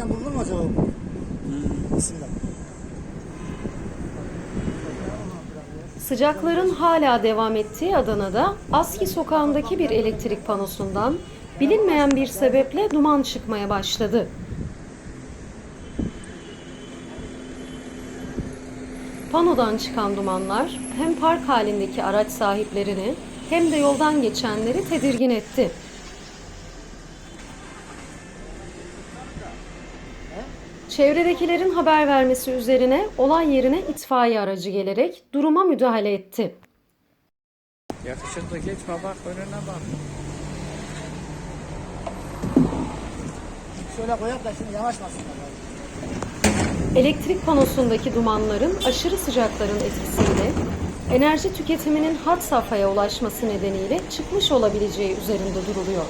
Sen buldun mu acaba bu? İsimden. Sıcakların hala devam ettiği Adana'da Aski sokağındaki bir elektrik panosundan bilinmeyen bir sebeple duman çıkmaya başladı. Panodan çıkan dumanlar hem park halindeki araç sahiplerini hem de yoldan geçenleri tedirgin etti. Çevredekilerin haber vermesi üzerine olay yerine itfaiye aracı gelerek duruma müdahale etti. Yakışıklı geçme bak önüne bak. Şöyle koyak da şimdi yanaşmasınlar. Elektrik panosundaki dumanların aşırı sıcakların etkisiyle enerji tüketiminin had safhaya ulaşması nedeniyle çıkmış olabileceği üzerinde duruluyor.